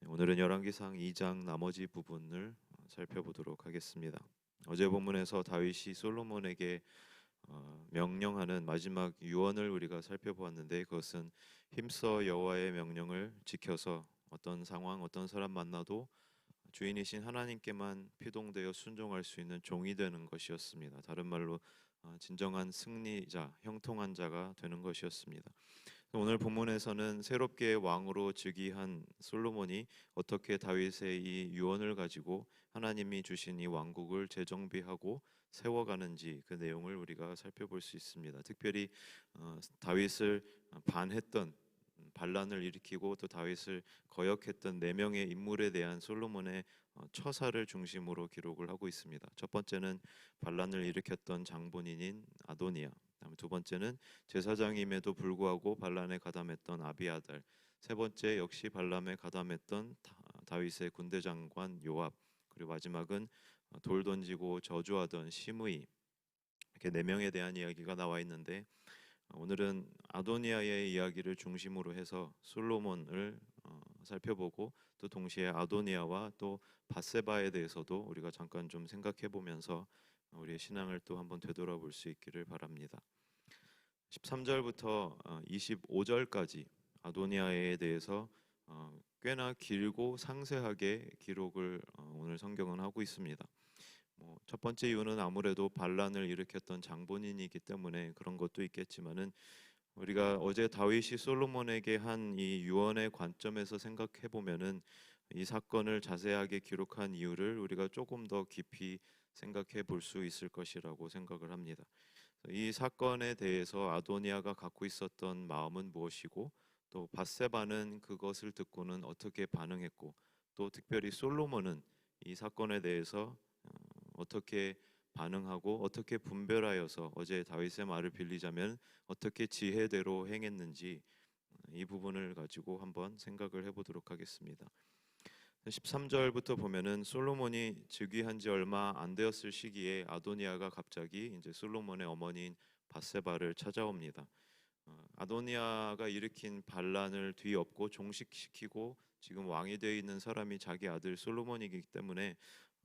네, 오늘은 열왕기상 2장 나머지 부분을 살펴보도록 하겠습니다. 어제 본문에서 다윗이 솔로몬에게 어, 명령하는 마지막 유언을 우리가 살펴보았는데 그것은 힘써 여호와의 명령을 지켜서 어떤 상황, 어떤 사람 만나도 주인이신 하나님께만 피동되어 순종할 수 있는 종이 되는 것이었습니다. 다른 말로 어, 진정한 승리자, 형통한 자가 되는 것이었습니다. 오늘 본문에서는 새롭게 왕으로 즉위한 솔로몬이 어떻게 다윗의 이 유언을 가지고 하나님이 주신 이 왕국을 재정비하고 세워가는지 그 내용을 우리가 살펴볼 수 있습니다. 특별히 어, 다윗을 반했던 반란을 일으키고 또 다윗을 거역했던 네 명의 인물에 대한 솔로몬의 어, 처사를 중심으로 기록을 하고 있습니다. 첫 번째는 반란을 일으켰던 장본인인 아도니아, 다음에 두 번째는 제사장임에도 불구하고 반란에 가담했던 아비아달, 세 번째 역시 반란에 가담했던 다윗의 군대 장관 요압, 그리고 마지막은 돌 던지고 저주하던 시므이. 이렇게 네 명에 대한 이야기가 나와 있는데 오늘은 아도니아의 이야기를 중심으로 해서 솔로몬을 어, 살펴보고 또 동시에 아도니아와 또 바세바에 대해서도 우리가 잠깐 좀 생각해 보면서 우리의 신앙을 또 한번 되돌아볼 수 있기를 바랍니다. 13절부터 25절까지 어, 아도니아에 대해서 어, 꽤나 길고 상세하게 기록을 어, 오늘 성경은 하고 있습니다. 뭐첫 번째 이유는 아무래도 반란을 일으켰던 장본인이기 때문에 그런 것도 있겠지만은 우리가 어제 다윗이 솔로몬에게 한 이 유언의 관점에서 생각해 보면은 이 사건을 자세하게 기록한 이유를 우리가 조금 더 깊이 생각해 볼 수 있을 것이라고 생각을 합니다. 이 사건에 대해서 아도니아가 갖고 있었던 마음은 무엇이고 또 바세바는 그것을 듣고는 어떻게 반응했고 또 특별히 솔로몬은 이 사건에 대해서 어, 어떻게 반응하고 어떻게 분별하여서 어제 다윗의 말을 빌리자면 어떻게 지혜대로 행했는지 이 부분을 가지고 한번 생각을 해보도록 하겠습니다. 13절부터 보면은 솔로몬이 즉위한 지 얼마 안 되었을 시기에 아도니아가 갑자기 이제 솔로몬의 어머니인 바세바를 찾아옵니다. 어, 아도니아가 일으킨 반란을 뒤엎고 종식시키고 지금 왕이 되어 있는 사람이 자기 아들 솔로몬이기 때문에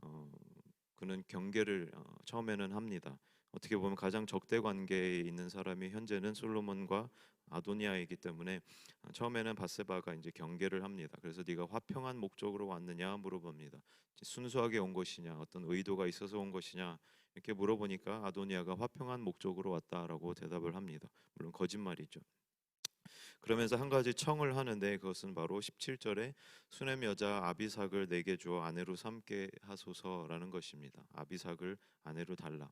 어, 그는 경계를 어, 처음에는 합니다. 어떻게 보면 가장 적대 관계에 있는 사람이 현재는 솔로몬과 아도니아이기 때문에 어, 처음에는 바세바가 이제 경계를 합니다. 그래서 네가 화평한 목적으로 왔느냐 물어봅니다. 순수하게 온 것이냐, 어떤 의도가 있어서 온 것이냐 이렇게 물어보니까 아도니아가 화평한 목적으로 왔다라고 대답을 합니다. 물론 거짓말이죠. 그러면서 한 가지 청을 하는데 그것은 바로 17절에 수넴 여자 아비삭을 내게 주어 아내로 삼게 하소서라는 것입니다. 아비삭을 아내로 달라.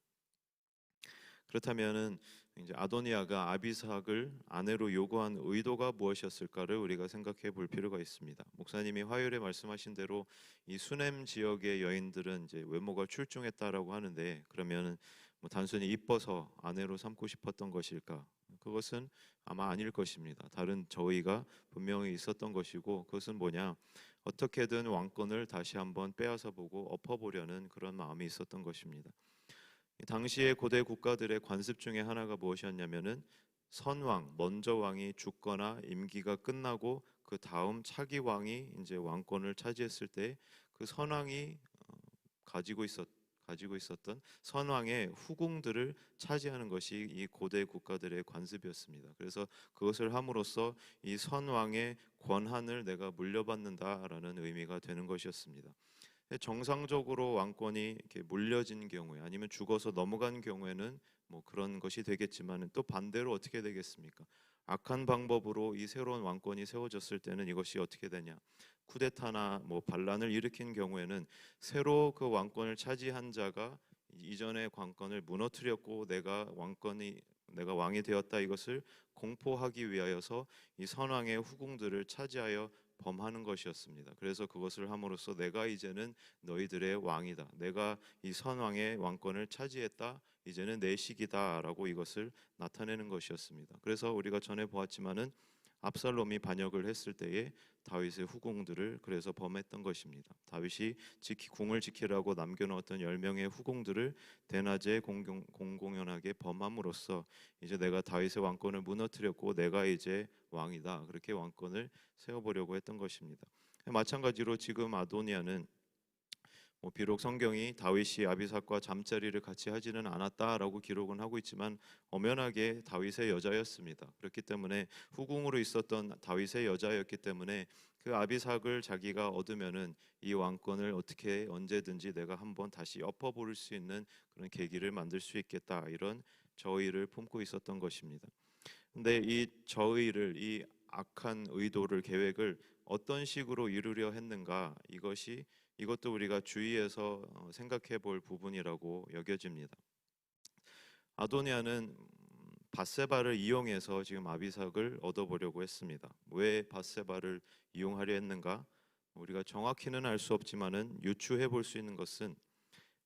그렇다면은 이제 아도니아가 아비삭을 아내로 요구한 의도가 무엇이었을까를 우리가 생각해 볼 필요가 있습니다. 목사님이 화요일에 말씀하신 대로 이 수넴 지역의 여인들은 이제 외모가 출중했다라고 하는데 그러면은 뭐 단순히 이뻐서 아내로 삼고 싶었던 것일까? 그것은 아마 아닐 것입니다. 다른 저희가 분명히 있었던 것이고 그것은 뭐냐? 어떻게든 왕권을 다시 한번 빼앗아 보고 엎어보려는 그런 마음이 있었던 것입니다. 당시의 고대 국가들의 관습 중에 하나가 무엇이었냐면은 선왕, 먼저 왕이 죽거나 임기가 끝나고 그 다음 차기 왕이 이제 왕권을 차지했을 때 그 선왕이 어, 가지고 있었 가지고 있었던 선왕의 후궁들을 차지하는 것이 이 고대 국가들의 관습이었습니다. 그래서 그것을 함으로써 이 선왕의 권한을 내가 물려받는다라는 의미가 되는 것이었습니다. 정상적으로 왕권이 이렇게 물려진 경우에 아니면 죽어서 넘어간 경우에는 뭐 그런 것이 되겠지만 또 반대로 어떻게 되겠습니까? 악한 방법으로 이 새로운 왕권이 세워졌을 때는 이것이 어떻게 되냐? 쿠데타나 뭐 반란을 일으킨 경우에는 새로 그 왕권을 차지한 자가 이전의 왕권을 무너뜨렸고 내가 왕권이 내가 왕이 되었다 이것을 공포하기 위하여서 이 선왕의 후궁들을 차지하여 범하는 것이었습니다. 그래서 그것을 함으로써 내가 이제는 너희들의 왕이다. 내가 이 선왕의 왕권을 차지했다. 이제는 내 시기다라고 이것을 나타내는 것이었습니다. 그래서 우리가 전에 보았지만은 압살롬이 반역을 했을 때에 다윗의 후궁들을 그래서 범했던 것입니다. 다윗이 지키, 궁을 지키라고 남겨놓았던 열 명의 후궁들을 대낮에 공공, 공공연하게 범함으로써 이제 내가 다윗의 왕권을 무너뜨렸고 내가 이제 왕이다 그렇게 왕권을 세워보려고 했던 것입니다. 마찬가지로 지금 아도니아는 뭐 비록 성경이 다윗이 아비삭과 잠자리를 같이 하지는 않았다라고 기록은 하고 있지만 엄연하게 다윗의 여자였습니다. 그렇기 때문에 후궁으로 있었던 다윗의 여자였기 때문에 그 아비삭을 자기가 얻으면은 이 왕권을 어떻게 언제든지 내가 한번 다시 엎어볼 수 있는 그런 계기를 만들 수 있겠다 이런 저의를 품고 있었던 것입니다. 근데 이 저의를 이 악한 의도를 계획을 어떤 식으로 이루려 했는가 이것이 이것도 우리가 주의해서 어, 생각해 볼 부분이라고 여겨집니다. 아도니아는 음, 바세바를 이용해서 지금 아비삭을 얻어보려고 했습니다. 왜 바세바를 이용하려 했는가? 우리가 정확히는 알 수 없지만은 유추해 볼 수 있는 것은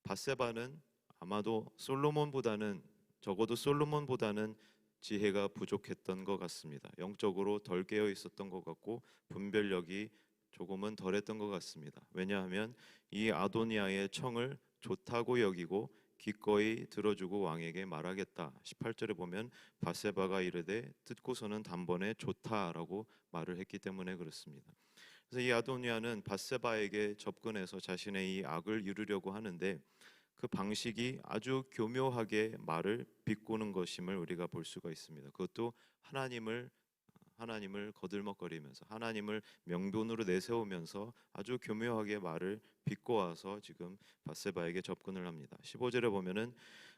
바세바는 아마도 솔로몬보다는 적어도 솔로몬보다는 지혜가 부족했던 것 같습니다. 영적으로 덜 깨어 있었던 것 같고 분별력이 조금은 덜했던 것 같습니다. 왜냐하면 이 아도니아의 청을 좋다고 여기고 기꺼이 들어주고 왕에게 말하겠다. 18절에 보면 바세바가 이르되 듣고서는 단번에 좋다라고 말을 했기 때문에 그렇습니다. 그래서 이 아도니아는 바세바에게 접근해서 자신의 이 악을 이루려고 하는데 그 방식이 아주 교묘하게 말을 비꼬는 것임을 우리가 볼 수가 있습니다. 그것도 하나님을 하나님을 거들먹거리면서 하나님을 명분으로 내세우면서 아주 교묘하게 말을 비꼬아서 지금 바세바에게 접근을 합니다. 15절에 보면은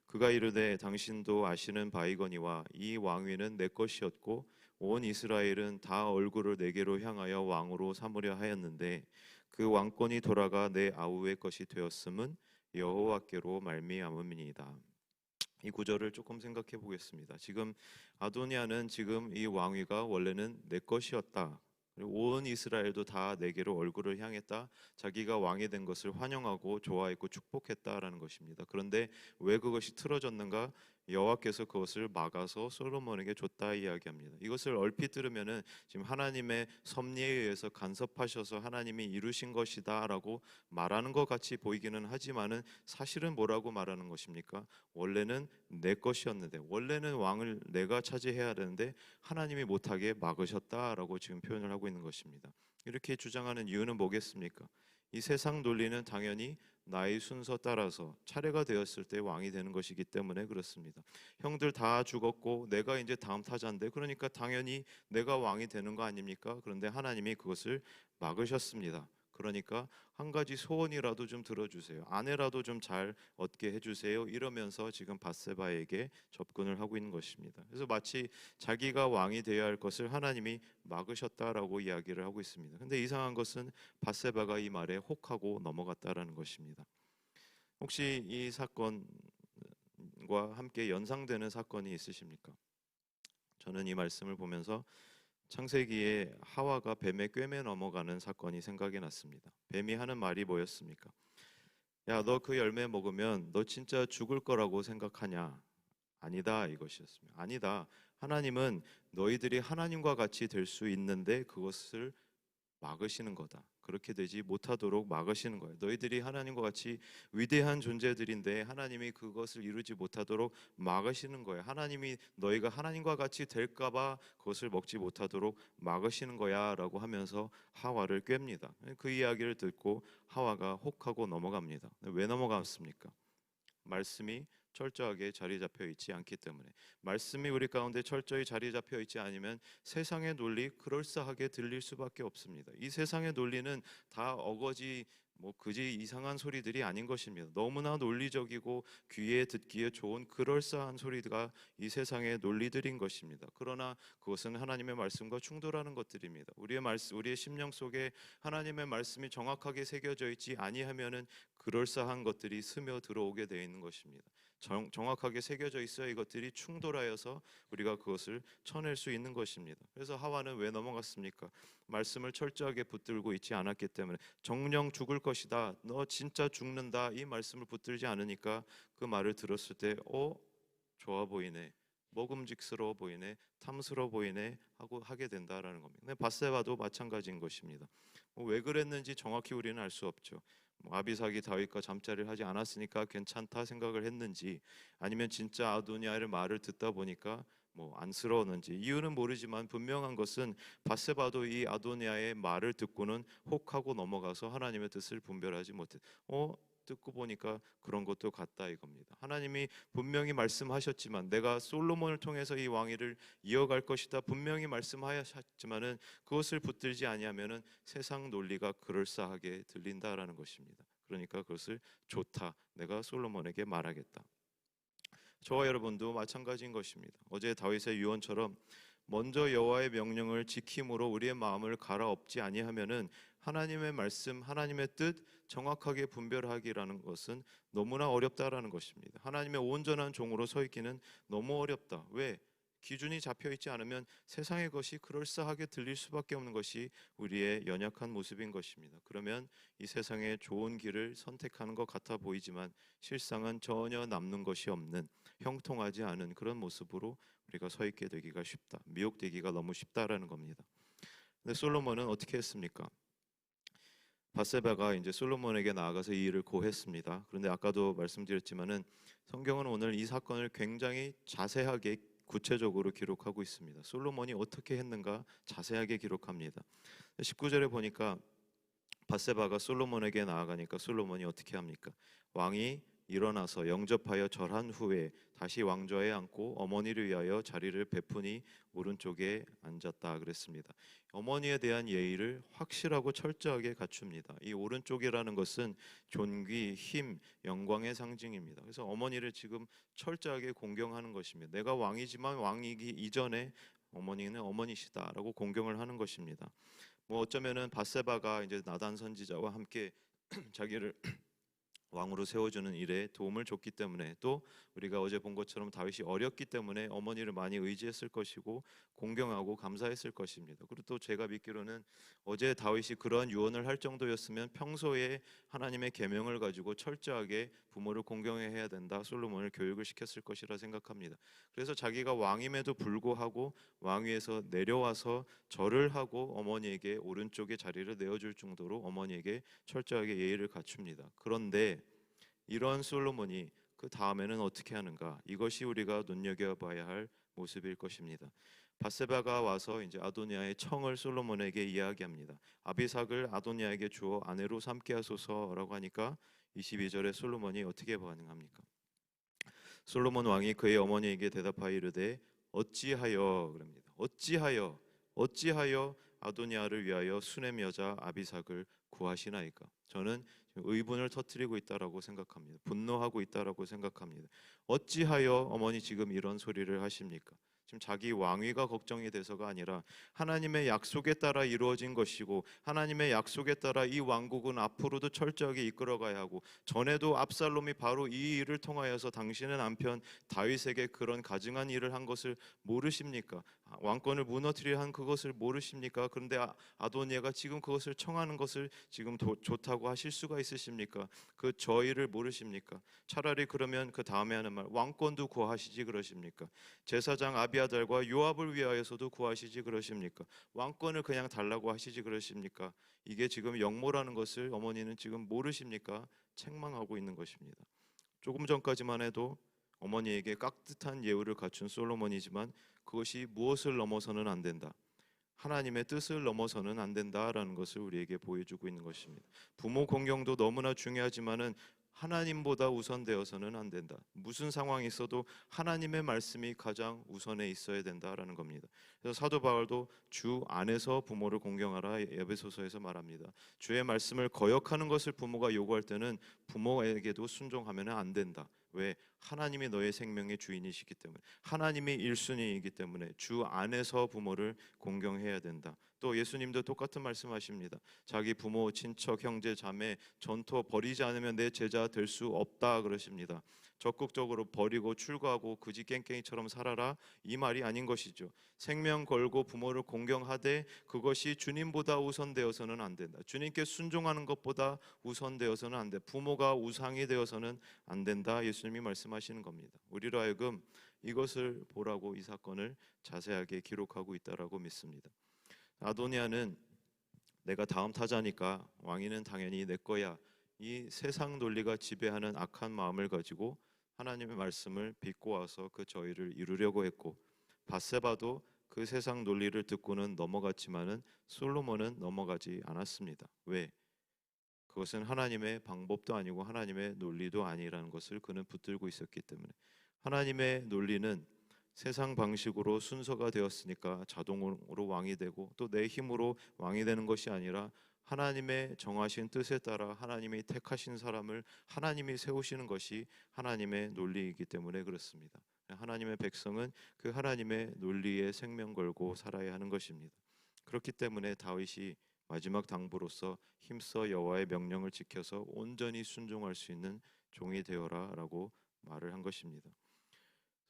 그가 이르되 당신도 아시는 바이거니와 이 왕위는 내 것이었고 온 이스라엘은 다 얼굴을 내게로 향하여 왕으로 삼으려 하였는데 그 왕권이 돌아가 내 아우의 것이 되었음은 여호와께로 말미암음이니이다. 이 구절을 조금 생각해 보겠습니다. 지금 아도니아는 지금 이 왕위가 원래는 내 것이었다. 온 이스라엘도 다 내게로 얼굴을 향했다. 자기가 왕이 된 것을 환영하고 좋아했고 축복했다라는 것입니다. 그런데 왜 그것이 틀어졌는가? 여호와께서 그것을 막아서 솔로몬에게 줬다 이야기합니다. 이것을 얼핏 들으면은 지금 하나님의 섭리에 의해서 간섭하셔서 하나님이 이루신 것이다라고 말하는 것 같이 보이기는 하지만은 사실은 뭐라고 말하는 것입니까? 원래는 내 것이었는데 원래는 왕을 내가 차지해야 되는데 하나님이 못하게 막으셨다라고 지금 표현을 하고 있는 것입니다. 이렇게 주장하는 이유는 뭐겠습니까? 이 세상 논리는 당연히 나의 순서 따라서 차례가 되었을 때 왕이 되는 것이기 때문에 그렇습니다. 형들 다 죽었고 내가 이제 다음 타자인데 그러니까 당연히 내가 왕이 되는 거 아닙니까? 그런데 하나님이 그것을 막으셨습니다. 그러니까 한 가지 소원이라도 좀 들어주세요. 아내라도 좀 잘 얻게 해주세요. 이러면서 지금 바세바에게 접근을 하고 있는 것입니다. 그래서 마치 자기가 왕이 되어야 할 것을 하나님이 막으셨다라고 이야기를 하고 있습니다. 근데 이상한 것은 바세바가 이 말에 혹하고 넘어갔다라는 것입니다. 혹시 이 사건과 함께 연상되는 사건이 있으십니까? 저는 이 말씀을 보면서 창세기에 하와가 뱀의 꿰매 넘어가는 사건이 생각이 났습니다. 뱀이 하는 말이 뭐였습니까? 야, 너 그 열매 먹으면 너 진짜 죽을 거라고 생각하냐? 아니다 이것이었습니다. 아니다. 하나님은 너희들이 하나님과 같이 될 수 있는데 그것을 막으시는 거다. 그렇게 되지 못하도록 막으시는 거예요. 너희들이 하나님과 같이 위대한 존재들인데 하나님이 그것을 이루지 못하도록 막으시는 거예요. 하나님이 너희가 하나님과 같이 될까봐 그것을 먹지 못하도록 막으시는 거야라고 하면서 하와를 꿰입니다. 그 이야기를 듣고 하와가 혹하고 넘어갑니다. 왜 넘어갔습니까? 말씀이 철저하게 자리 잡혀 있지 않기 때문에 말씀이 우리 가운데 철저히 자리 잡혀 있지 않으면 세상의 논리 그럴싸하게 들릴 수밖에 없습니다. 이 세상의 논리는 다 어거지 뭐 그지 이상한 소리들이 아닌 것입니다. 너무나 논리적이고 귀에 듣기에 좋은 그럴싸한 소리가 이 세상의 논리들인 것입니다. 그러나 그것은 하나님의 말씀과 충돌하는 것들입니다. 우리의 말씀, 우리의 심령 속에 하나님의 말씀이 정확하게 새겨져 있지 아니하면은 그럴싸한 것들이 스며 들어오게 되어 있는 것입니다. 정, 정확하게 새겨져 있어야 이것들이 충돌하여서 우리가 그것을 쳐낼 수 있는 것입니다. 그래서 하와는 왜 넘어갔습니까? 말씀을 철저하게 붙들고 있지 않았기 때문에 정령 죽을 것이다. 너 진짜 죽는다. 이 말씀을 붙들지 않으니까 그 말을 들었을 때 어? 좋아 보이네. 먹음직스러워 보이네, 탐스러워 보이네 하고 하게 된다라는 겁니다. 바세바도 마찬가지인 것입니다. 뭐 왜 그랬는지 정확히 우리는 알 수 없죠. 뭐 아비삭이 다윗과 잠자리를 하지 않았으니까 괜찮다 생각을 했는지 아니면 진짜 아도니아의 말을 듣다 보니까 뭐 안쓰러웠는지 이유는 모르지만 분명한 것은 바세바도 이 아도니아의 말을 듣고는 혹하고 넘어가서 하나님의 뜻을 분별하지 못해. 어 듣고 보니까 그런 것도 같다 이겁니다. 하나님이 분명히 말씀하셨지만 내가 솔로몬을 통해서 이 왕위를 이어갈 것이다 분명히 말씀하셨지만은 그것을 붙들지 아니하면은 세상 논리가 그럴싸하게 들린다라는 것입니다. 그러니까 그것을 좋다. 내가 솔로몬에게 말하겠다. 저와 여러분도 마찬가지인 것입니다. 어제 다윗의 유언처럼 먼저 여호와의 명령을 지킴으로 우리의 마음을 갈아엎지 아니하면은 하나님의 말씀, 하나님의 뜻 정확하게 분별하기라는 것은 너무나 어렵다라는 것입니다. 하나님의 온전한 종으로 서 있기는 너무 어렵다. 왜? 기준이 잡혀 있지 않으면 세상의 것이 그럴싸하게 들릴 수밖에 없는 것이 우리의 연약한 모습인 것입니다. 그러면 이 세상의 좋은 길을 선택하는 것 같아 보이지만 실상은 전혀 남는 것이 없는 형통하지 않은 그런 모습으로 우리가 서 있게 되기가 쉽다. 미혹되기가 너무 쉽다라는 겁니다. 근데 솔로몬은 어떻게 했습니까? 바세바가 이제 솔로몬에게 나아가서 이 일을 고했습니다. 그런데 아까도 말씀드렸지만은 성경은 오늘 이 사건을 굉장히 자세하게 구체적으로 기록하고 있습니다. 솔로몬이 어떻게 했는가 자세하게 기록합니다. 19절에 보니까 바세바가 솔로몬에게 나아가니까 솔로몬이 어떻게 합니까? 왕이 일어나서 영접하여 절한 후에 다시 왕좌에 앉고 어머니를 위하여 자리를 베푸니 오른쪽에 앉았다 그랬습니다. 어머니에 대한 예의를 확실하고 철저하게 갖춥니다. 이 오른쪽이라는 것은 존귀, 힘, 영광의 상징입니다. 그래서 어머니를 지금 철저하게 공경하는 것입니다. 내가 왕이지만 왕이기 이전에 어머니는 어머니시다라고 공경을 하는 것입니다. 뭐 어쩌면은 바세바가 이제 나단 선지자와 함께 자기를 왕으로 세워주는 일에 도움을 줬기 때문에 또 우리가 어제 본 것처럼 다윗이 어렸기 때문에 어머니를 많이 의지했을 것이고 공경하고 감사했을 것입니다. 그리고 또 제가 믿기로는 어제 다윗이 그러한 유언을 할 정도였으면 평소에 하나님의 계명을 가지고 철저하게 부모를 공경해야 된다. 솔로몬을 교육을 시켰을 것이라 생각합니다. 그래서 자기가 왕임에도 불구하고 왕위에서 내려와서 절을 하고 어머니에게 오른쪽에 자리를 내어줄 정도로 어머니에게 철저하게 예의를 갖춥니다. 그런데 이런 솔로몬이 그 다음에는 어떻게 하는가? 이것이 우리가 눈여겨봐야 할 모습일 것입니다. 바세바가 와서 이제 아도니아의 청을 솔로몬에게 이야기합니다. 아비삭을 아도니아에게 주어 아내로 삼게 하소서라고 하니까 22절에 솔로몬이 어떻게 반응합니까? 솔로몬 왕이 그의 어머니에게 대답하여 이르되 어찌하여 그럽니다. 어찌하여 어찌하여 아도니아를 위하여 수넴 여자 아비삭을 구하시나이까? 저는 의분을 터뜨리고 있다라고 생각합니다. 분노하고 있다라고 생각합니다. 어찌하여 어머니 지금 이런 소리를 하십니까? 지금 자기 왕위가 걱정이 돼서가 아니라 하나님의 약속에 따라 이루어진 것이고 하나님의 약속에 따라 이 왕국은 앞으로도 철저하게 이끌어가야 하고 전에도 압살롬이 바로 이 일을 통하여서 당신의 남편 다윗에게 그런 가증한 일을 한 것을 모르십니까? 아, 왕권을 무너뜨려 한 그것을 모르십니까? 그런데 아- 아도니아가 지금 그것을 청하는 것을 지금 도- 좋다고 하실 수가 있으십니까? 그 저희를 모르십니까? 차라리 그러면 그 다음에 하는 말 왕권도 구하시지 그러십니까? 제사장 아비 아달과 요압을 위하여서도 구하시지 그러십니까? 왕권을 그냥 달라고 하시지 그러십니까? 이게 지금 역모라는 것을 어머니는 지금 모르십니까? 책망하고 있는 것입니다. 조금 전까지만 해도 어머니에게 깍듯한 예우를 갖춘 솔로몬이지만 그것이 무엇을 넘어서는 안 된다. 하나님의 뜻을 넘어서는 안 된다라는 것을 우리에게 보여주고 있는 것입니다. 부모 공경도 너무나 중요하지만은 하나님보다 우선되어서는 안 된다. 무슨 상황이 있어도 하나님의 말씀이 가장 우선에 있어야 된다라는 겁니다. 그래서 사도 바울도 주 안에서 부모를 공경하라 에베소서에서 말합니다. 주의 말씀을 거역하는 것을 부모가 요구할 때는 부모에게도 순종하면 안 된다. 왜 하나님이 너의 생명의 주인이시기 때문에 하나님이 일순위이기 때문에 주 안에서 부모를 공경해야 된다. 또 예수님도 똑같은 말씀하십니다. 자기 부모, 친척, 형제, 자매 전토 버리지 않으면 내 제자 될 수 없다 그러십니다. 적극적으로 버리고 출가하고 그지 깽깽이처럼 살아라 이 말이 아닌 것이죠. 생명 걸고 부모를 공경하되 그것이 주님보다 우선되어서는 안 된다. 주님께 순종하는 것보다 우선되어서는 안 돼. 부모가 우상이 되어서는 안 된다. 예수님이 말씀하시는 겁니다. 우리로 하여금 이것을 보라고 이 사건을 자세하게 기록하고 있다라고 믿습니다. 아도니아는 내가 다음 타자니까 왕위는 당연히 내 거야. 이 세상 논리가 지배하는 악한 마음을 가지고 하나님의 말씀을 비꼬아서 그 저희를 이루려고 했고 바세바도 그 세상 논리를 듣고는 넘어갔지만은 솔로몬은 넘어가지 않았습니다. 왜? 그것은 하나님의 방법도 아니고 하나님의 논리도 아니라는 것을 그는 붙들고 있었기 때문에 하나님의 논리는 세상 방식으로 순서가 되었으니까 자동으로 왕이 되고 또 내 힘으로 왕이 되는 것이 아니라 하나님의 정하신 뜻에 따라 하나님이 택하신 사람을 하나님이 세우시는 것이 하나님의 논리이기 때문에 그렇습니다. 하나님의 백성은 그 하나님의 논리에 생명 걸고 살아야 하는 것입니다. 그렇기 때문에 다윗이 마지막 당부로서 힘써 여호와의 명령을 지켜서 온전히 순종할 수 있는 종이 되어라라고 말을 한 것입니다.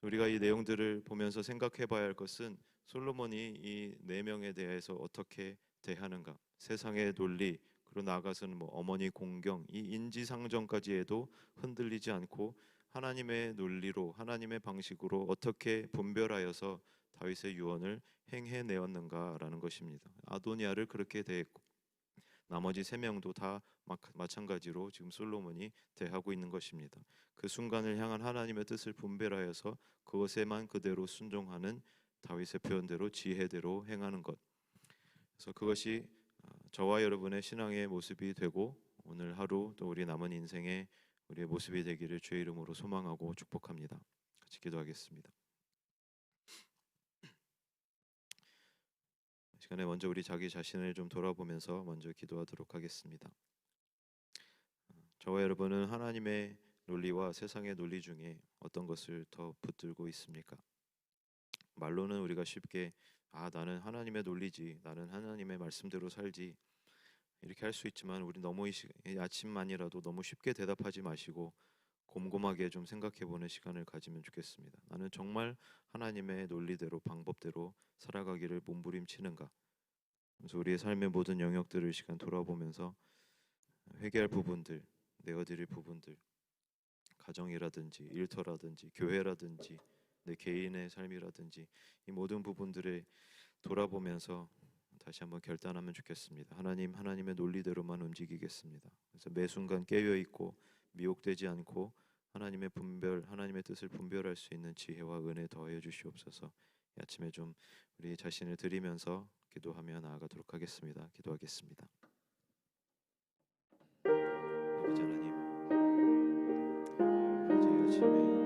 우리가 이 내용들을 보면서 생각해 봐야 할 것은 솔로몬이 이 네 명에 대해서 어떻게 대하는가? 세상의 논리 그리고 나아가서는 뭐 어머니 공경 이 인지상정까지 해도 흔들리지 않고 하나님의 논리로 하나님의 방식으로 어떻게 분별하여서 다윗의 유언을 행해 내었는가라는 것입니다. 아도니아를 그렇게 대했고 나머지 세 명도 다 마찬가지로 지금 솔로몬이 대하고 있는 것입니다. 그 순간을 향한 하나님의 뜻을 분별하여서 그것에만 그대로 순종하는 다윗의 표현대로 지혜대로 행하는 것. 그래서 그것이 어, 저와 여러분의 신앙의 모습이 되고 오늘 하루 또 우리 남은 인생의 우리의 모습이 되기를 주의 이름으로 소망하고 축복합니다. 같이 기도하겠습니다. 시간에 먼저 우리 자기 자신을 좀 돌아보면서 먼저 기도하도록 하겠습니다. 저와 여러분은 하나님의 논리와 세상의 논리 중에 어떤 것을 더 붙들고 있습니까? 말로는 우리가 쉽게 아 나는 하나님의 논리지 나는 하나님의 말씀대로 살지 이렇게 할 수 있지만 우리 너무 이, 시, 이 아침만이라도 너무 쉽게 대답하지 마시고 곰곰하게 좀 생각해 보는 시간을 가지면 좋겠습니다. 나는 정말 하나님의 논리대로 방법대로 살아가기를 몸부림치는가? 그래서 우리의 삶의 모든 영역들을 시간 돌아보면서 회개할 부분들, 내어드릴 부분들, 가정이라든지 일터라든지 교회라든지 내 개인의 삶이라든지 이 모든 부분들을 돌아보면서 다시 한번 결단하면 좋겠습니다. 하나님 하나님의 논리대로만 움직이겠습니다. 그래서 매 순간 깨어 있고 미혹되지 않고 하나님의 분별 하나님의 뜻을 분별할 수 있는 지혜와 은혜 더하여 주시옵소서. 이 아침에 좀 우리 자신을 드리면서 기도하며 나아가도록 하겠습니다. 기도하겠습니다. 아버지 하나님, 아버지 아침에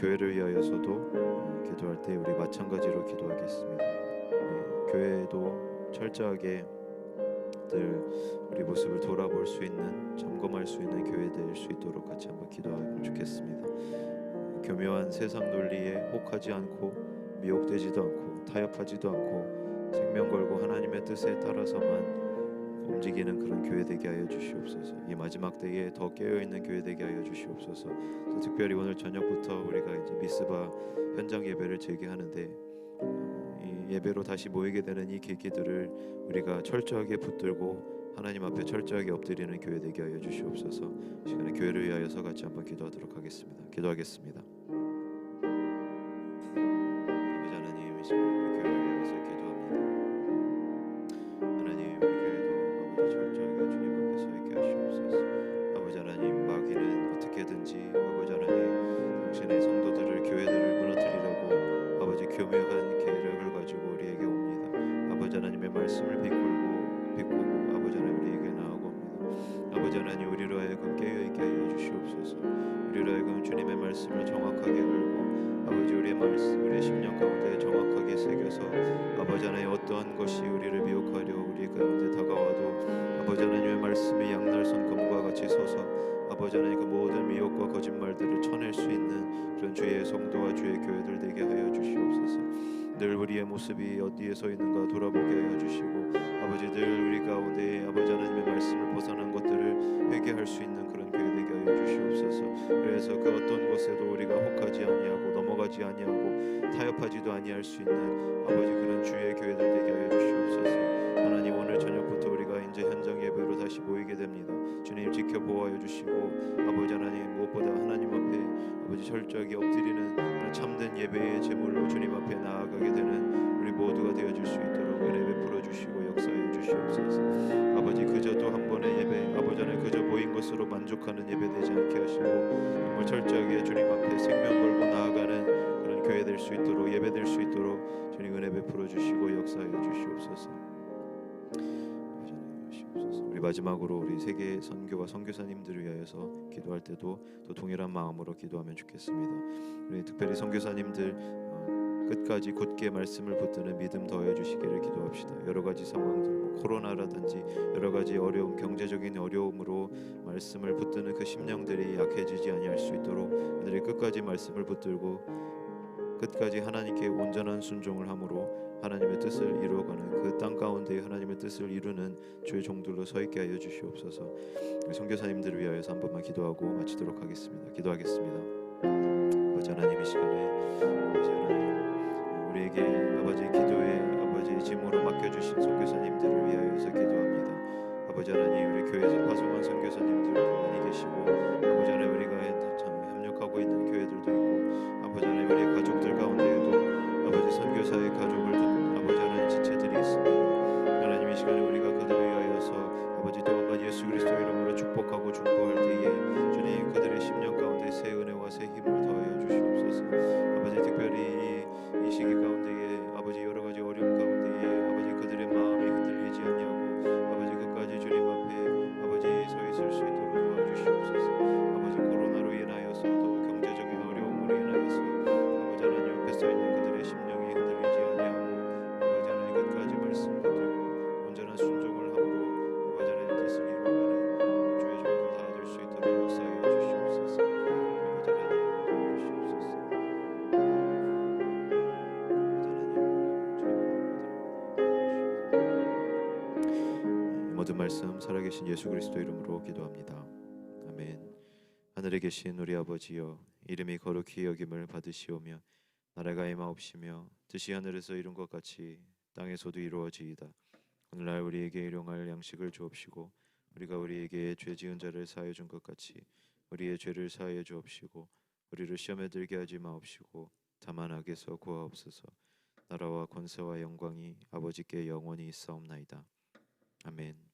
교회를 위하여서도 어, 기도할 때 우리 마찬가지로 기도하겠습니다. 예, 교회도 철저하게 늘 우리 모습을 돌아볼 수 있는 점검할 수 있는 교회 될 수 있도록 같이 한번 기도하면 좋겠습니다. 교묘한 세상 논리에 혹하지 않고 미혹되지도 않고 타협하지도 않고 생명 걸고 하나님의 뜻에 따라서만 움직이는 그런 교회 되게 하여 주시옵소서. 이 마지막 때에 더 깨어 있는 교회 되게 하여 주시옵소서. 특별히 오늘 저녁부터 우리가 이제 미스바 현장 예배를 재개하는데 어, 이 예배로 다시 모이게 되는 이 계기들을 우리가 철저하게 붙들고 하나님 앞에 철저하게 엎드리는 교회 되게 하여 주시옵소서. 시간에 교회를 위하여서 같이 한번 기도하도록 하겠습니다. 기도하겠습니다. 성도들 모습이 어디에 서 있는가 돌아보게 하여 주시고 아버지 늘 우리 가운데 아버지 하나님의 말씀을 벗어난 것들을 회개할 수 있는 그런 교회 되게 하여 주시옵소서. 그래서 그 어떤 넘어가지 아니하고 타협하지도 아니할 수 있는 아버지 그런 주의 교회들 되게 하여 주시옵소서. 하나님 오늘 저녁부터 우리가 이제 현장 예배로 다시 모이게 됩니다. 주님 지켜보아여 주시고 아버지 하나님 무엇보다 하나님 앞에 아버지 철저하게 엎드리는 참된 예배의 제물로 주님 앞에 나아가게 되는 우리 모두가 되어 줄 수 있도록 은혜 베풀어 주시고 역사해 주시옵소서. 아버지 그저 또 한 번의 예배 아버지 하나님 그저 모인 것으로 만족하는 예배 되지 않게 하시고 정말 철저하게 주님 앞에 생명 걸고 나아가는 교회 될 수 있도록 예배 될 수 있도록 주님 은혜 베풀어 주시고 하나님 주시옵소서. 우리 마지막으로 우리 세계 선교와 선교사님들을 위하여서 기도할 때도 또 동일한 마음으로 기도하면 좋겠습니다. 우리 특별히 선교사님들 어, 끝까지 굳게 말씀을 붙드는 믿음 더해 주시기를 기도합시다. 여러 가지 상황들, 뭐 코로나라든지 여러 가지 어려움, 경제적인 어려움으로 말씀을 붙드는 그 심령들이 약해지지 아니할 수 있도록 그들이 끝까지 말씀을 붙들고 끝까지 하나님께 온전한 순종을 함으로 하나님의 뜻을 이루어가는 그 땅 가운데 하나님의 뜻을 이루는 주의 종들로 서 있게 하여 주시옵소서. 우리 선교사님들을 위하여서 한 번만 기도하고 마치도록 하겠습니다. 기도하겠습니다. 아버지 하나님 이 시간에 아버지 하나님 우리에게 아버지 기도의 아버지 짐으로 맡겨주신 선교사님들을 위하여서 기도합니다. 아버지 하나님 우리 교회에서 파송한 선교사님들 많이 계시고 말씀 살아계신 예수 그리스도 이름으로 기도합니다. 아멘. 하늘에 계신 우리 아버지여 이름이 거룩히 여김을 받으시오며 나라가 임하옵시며 뜻이 하늘에서 이룬 것 같이 땅에서도 이루어지이다. 오늘날 우리에게 일용할 양식을 주옵시고 우리가 우리에게 죄 지은 자를 사하여 준 것 같이 우리의 죄를 사하여 주옵시고 우리를 시험에 들게 하지 마옵시고 다만 악에서 구하옵소서. 나라와 권세와 영광이 아버지께 영원히 있사옵나이다. 아멘.